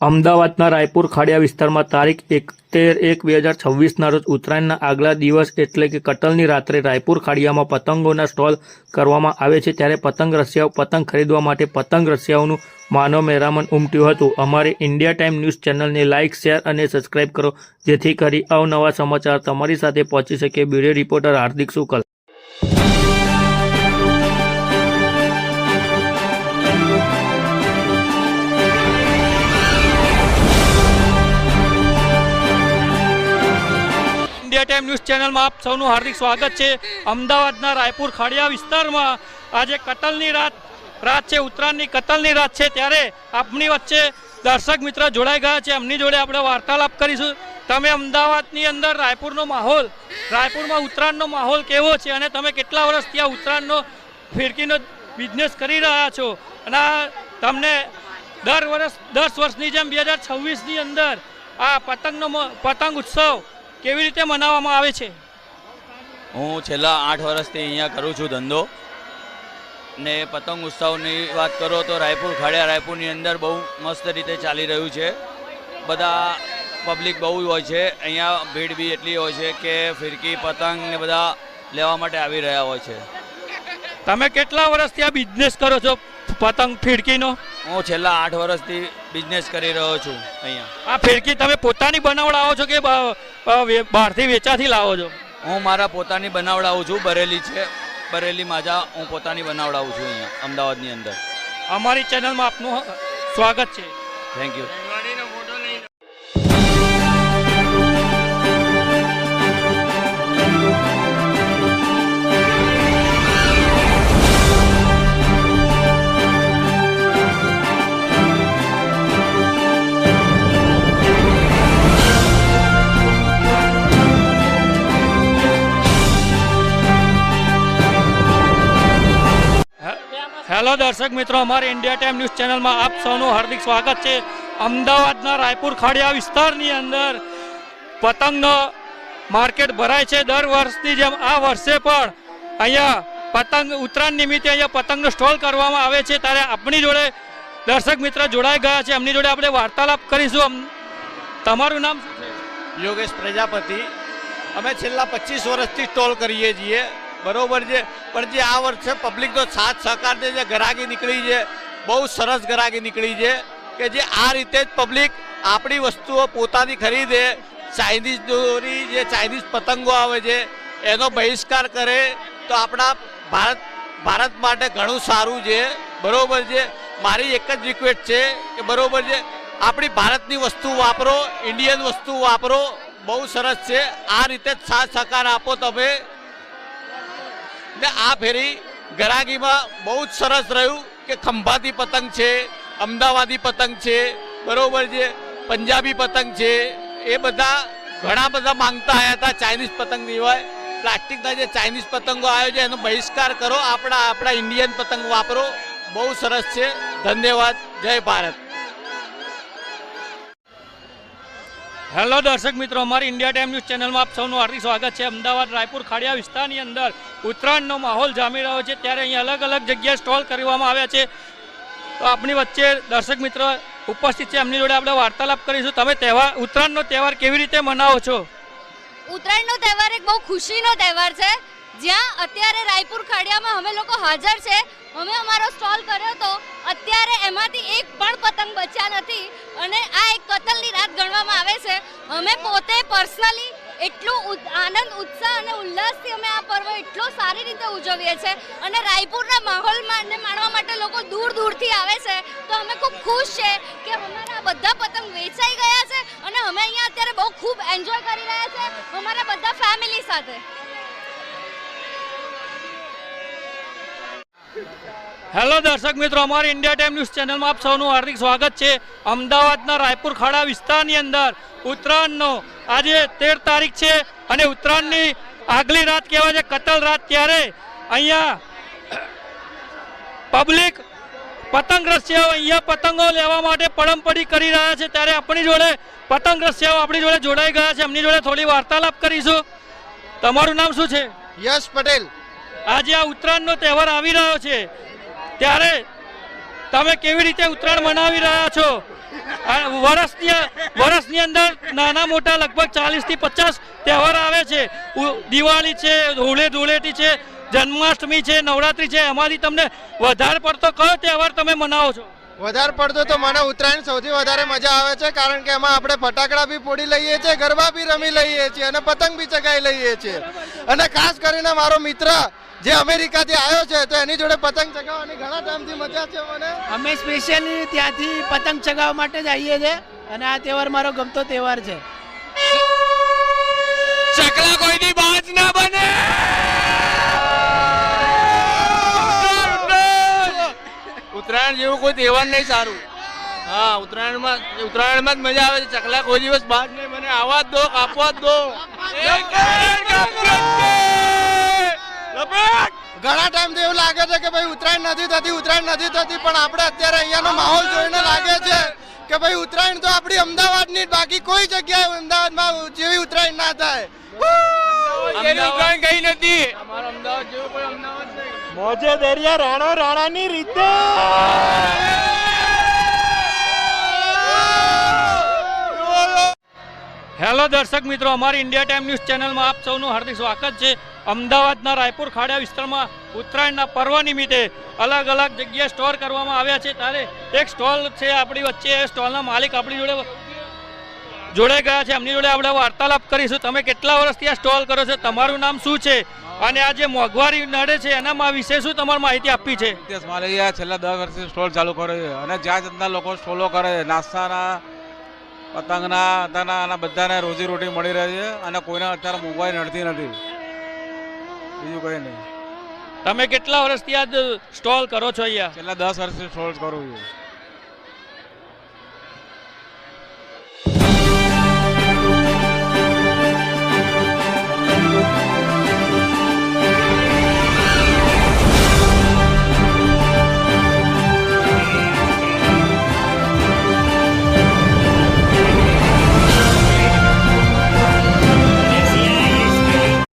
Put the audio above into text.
અમદાવાદના રાયપુર ખાડિયા વિસ્તારમાં તારીખ એકતેર એક બે હજાર છવ્વીસના રોજ ઉત્તરાયણના આગલા દિવસ એટલે કે કટલની રાત્રે રાયપુર ખાડિયામાં પતંગોના સ્ટોલ કરવામાં આવે છે ત્યારે પતંગ રસિયાઓ પતંગ ખરીદવા માટે પતંગ રસિયાઓનું માનવ મહેરામણ ઉમટ્યું હતું. અમારી ઇન્ડિયા ટાઈમ ન્યૂઝ ચેનલને લાઇક શેર અને સબસ્ક્રાઇબ કરો જેથી કરી અવનવા સમાચાર તમારી સાથે પહોંચી શકે. Bureau reporter Hardik Shukla. India time news ચેનલમાં આપ સૌનું હાર્દિક સ્વાગત છે. અમદાવાદના રાયપુર ખાડિયા વિસ્તારમાં આજે કતલની રાત રાત છે, ઉત્તરાયણની કતલની રાત છે, ત્યારે આપની વચ્ચે દર્શક મિત્ર જોડાઈ ગયા છે. એમની જોડે આપણે વાર્તાલાપ કરીશું. તમે અમદાવાદની અંદર રાયપુરનો માહોલ, રાયપુરમાં ઉત્તરાયણનો માહોલ કેવો છે અને તમે કેટલા વર્ષથી આ ઉત્તરાયણનો ફિરકીનો બિઝનેસ કરી રહ્યા છો? અને તમને દર વર્ષ, દસ વર્ષની જેમ બે હજાર છવ્વીસની અંદર આ પતંગનો પતંગ ઉત્સવ કેવી રીતે મનાવવામાં આવે છે? હું છેલ્લા આઠ વર્ષથી અહીંયા કરું છું ધંધો. ને પતંગ ઉત્સવની વાત કરો તો રાયપુર ખાડિયા રાયપુરની અંદર બહુ મસ્ત રીતે ચાલી રહ્યું છે. બધા પબ્લિક બહુ હોય છે. અહીંયા ભીડ બી એટલી હોય છે કે ફિરકી પતંગ ને બધા લેવા માટે આવી રહ્યા હોય છે. તમે કેટલા વર્ષથી આ બિઝનેસ કરો છો પતંગ ફિરકીનો? હું છેલ્લા આઠ વર્ષથી બિઝનેસ કરી રહ્યો છું અહીંયા. આ ફિરકી તમે પોતાની બનાવડાવો છો કે બહારથી વેચાથી લાવો છો? હું મારા પોતાની બનાવડાવું છું બરેલી છે. બરેલી માજા હું પોતાની બનાવડાવું છું અહીંયા અમદાવાદની અંદર. અમારી ચેનલમાં આપનું સ્વાગત છે. થેન્ક યુ હેલો દર્શક મિત્રો, અમારી ઇન્ડિયા ટાઈમ ન્યૂઝ ચેનલમાં આપ સૌનું હાર્દિક સ્વાગત છે. અમદાવાદના રાયપુર ખાડિયા વિસ્તારની અંદર પતંગનો માર્કેટ ભરાય છે દર વર્ષની જેમ. આ વર્ષે પણ અહીંયા પતંગ, ઉત્તરાયણ નિમિત્તે અહીંયા પતંગનો સ્ટોલ કરવામાં આવે છે. ત્યારે આપણી જોડે દર્શક મિત્ર જોડાઈ ગયા છે. એમની જોડે આપણે વાર્તાલાપ કરીશું. તમારું નામ યોગેશ પ્રજાપતિ. અમે છેલ્લા પચીસ વર્ષથી સ્ટોલ કરીએ છીએ. બરોબર છે. પણ જે આ વર્ષે પબ્લિકનો સાથ સહકાર જે ગરાગી નીકળી છે, બહુ સરસ ગરાગી નીકળી છે કે જે આ રીતે જ પબ્લિક આપણી વસ્તુઓ પોતાની ખરીદે ચાઇનીઝ દોરી જે ચાઇનીઝ પતંગો આવે છે, એનો બહિષ્કાર કરે, તો આપણા ભારત ભારત માટે ઘણું સારું છે. બરોબર છે. મારી એક જ રિક્વેસ્ટ છે કે બરોબર છે. આપણી ભારતની વસ્તુ વાપરો ઇન્ડિયન વસ્તુ વાપરો, બહુ સરસ છે. આ રીતે જ સાથ સહકાર આપો તમે. ને આ ફેરી ગરાગીમાં બહુ જ સરસ રહ્યું કે ખંભાતી પતંગ છે, અમદાવાદી પતંગ છે, બરોબર છે, પંજાબી પતંગ છે. એ બધા ઘણા બધા માંગતા આવ્યા હતા ચાઇનીઝ પતંગ સિવાય પ્લાસ્ટિકના જે ચાઇનીઝ પતંગો આવ્યો છે, એનો બહિષ્કાર કરો. આપણા આપણા ઇન્ડિયન પતંગ વાપરો. બહુ સરસ છે. ધન્યવાદ. જય ભારત. હેલો દર્શક મિત્રો, અમારી ઇન્ડિયા ટાઈમ ન્યૂઝ ચેનલમાં આપ સૌનું હાર્દિક સ્વાગત છે. અમદાવાદ, રાયપુર, ખાડિયા વિસ્તારની અંદર ઉત્તરાયણનો માહોલ જામી રહ્યો છે. ત્યારે અહીંયા અલગ અલગ જગ્યાએ સ્ટોલ કરવામાં આવ્યા છે. તો આપણી વચ્ચે દર્શક મિત્ર ઉપસ્થિત છે. એમની જોડે આપણે વાર્તાલાપ કરીશું. તમે તહેવાર, ઉત્તરાયણનો તહેવાર કેવી રીતે મનાવો છો? ઉત્તરાયણનો તહેવાર એક બહુ ખુશીનો તહેવાર છે. જ્યાં અત્યારે રાયપુર, ખાડિયામાં અમે લોકો હાજર છે. અમે અમારો સ્ટોલ કર્યો હતો અત્યારે એમાંથી એક પણ પતંગ બચ્યા નથી અને આ એક કતલની રાત ગણવામાં આવે છે. અમે પોતે પર્સનલી એટલું આનંદ, ઉત્સાહ અને ઉલ્લાસથી અમે આ પર્વ એટલો સારી રીતે ઉજવીએ છીએ અને રાયપુરના માહોલમાં માણવા માટે લોકો દૂર દૂરથી આવે છે. તો અમે ખૂબ ખુશ છે કે અમારા બધા પતંગ વેચાઈ ગયા છે અને અમે અહીંયા અત્યારે બહુ ખૂબ એન્જોય કરી રહ્યા છે અમારા બધા ફેમિલી સાથે. હેલો દર્શક મિત્રો અમારી ઇન્ડિયા ટાઈમ ન્યૂઝ ચેનલમાં આપ સૌનું હાર્દિક સ્વાગત છે. અમદાવાદના રાયપુર ખાડા વિસ્તારની અંદર ઉત્તરાયણનો આજે તેર તારીખ છે અને ઉત્તરાયણની આગલી રાત કહેવાય છે કતલ રાત ત્યારે અહીંયા પબ્લિક પતંગ રસિયાઓ અહીંયા પતંગો લેવા માટે પડમપડી કરી રહ્યા છે. ત્યારે આપણી જોડે પતંગ રસિયાઓ આપણી જોડે જોડાઈ ગયા છે. એમની જોડે થોડી વાર્તાલાપ કરીશું. તમારું નામ શું છે? યશ પટેલ. આજે આ ઉત્તરાયણનો તહેવાર આવી રહ્યો છે. ત્યારે તમે કેવી રીતે ઉત્તરાયણ મનાવી રહ્યા છો? વર્ષની વર્ષની અંદર નાના મોટા લગભગ ચાલીસથી પચાસ તહેવાર આવે છે. દિવાળી છે હોળી ધૂળેટી છે, જન્માષ્ટમી છે, નવરાત્રી છે, એમાંથી તમને વધારે પડતો કયો તહેવાર તમે મનાવો છો? વધારે પડતો તો મને ઉત્તરાયણ સૌથી વધારે મજા આવે છે કારણ કે એમાં આપણે ફટાકડા બી ફોડી લઈએ છીએ ગરબા બી રમી લઈએ છીએ અને પતંગ બી ચગાવી લઈએ છીએ. અને ખાસ કરીને મારો મિત્ર જે અમેરિકાથી આવ્યો છે તો એની જોડે પતંગ ચગાવવાની ઘણા ટાઈમથી મજા છે મને. અમે સ્પેશિયલી ત્યાંથી પતંગ ચગાવવા માટે જ આવીએ છીએ અને આ તહેવાર મારો ગમતો તહેવાર છે. ચકલા કોઈની બાજ ના બને! ઉત્તરાયણ જેવું કોઈ તહેવાર નહીં સારું. હા ઉત્તરાયણમાં ઉત્તરાયણમાં જ મજા આવે છે. ચકલા કોઈ દિવસ બાદ નહીં. મને આવા જ દો કાપવા જ દો. ઘણા ટાઈમથી એવું લાગે છે કે ભાઈ ઉત્તરાયણ નથી થતી ઉત્તરાયણ નથી થતી પણ આપણે અત્યારે અહીંયાનો માહોલ જોઈને લાગે છે કે ભાઈ ઉત્તરાયણ તો આપણી અમદાવાદની બાકી કોઈ જગ્યાએ અમદાવાદમાં જેવી ઉત્તરાયણ ના થાય. ઉત્તરાયણ કઈ નથી. અમારો અમદાવાદ જેવું કોઈ અમદાવાદ નહીં. મોજે દરિયા રાણો રાણાની રીતે. હેલો દર્શક મિત્રો, અમારી ઇન્ડિયા ટાઈમ ન્યૂઝ ચેનલમાં આપ સૌનું હાર્દિક સ્વાગત છે. અમદાવાદના રાયપુર ખાડિયા વિસ્તારમાં ઉત્તરાયણના પર્વ નિમિત્તે અલગ અલગ જગ્યાએ સ્ટોર કરવામાં આવ્યા છે. ત્યારે એક સ્ટોલ છે આપણી વચ્ચે, એ સ્ટોલના માલિક આપણી જોડે જોડે ગયા છે. એમની જોડે આપણે વાર્તાલાપ કરીશું. તમે કેટલા વર્ષથી આ સ્ટોલ કરો છો? તમારું નામ શું છે? અને આ જે મોંઘવારી નડે છે એનામાં વિશે શું તમારે માહિતી આપવી છે? ઇતિહાસ માલવીયા છેલ્લા દસ વર્ષથી સ્ટોલ ચાલુ કરે છે. અને જ્યાં જતા લોકો સ્ટોલો કરે છે નાસ્તાના પતંગના અત્યારના અને બધાને રોજી રોટી મળી રહે છે અને કોઈને અત્યારે મોંઘવારી નડતી નથી. બીજું કંઈ નહીં. તમે કેટલા વર્ષથી આ સ્ટોલ કરો છો અહીંયા? છેલ્લા દસ વર્ષથી સ્ટોલ કરું છું.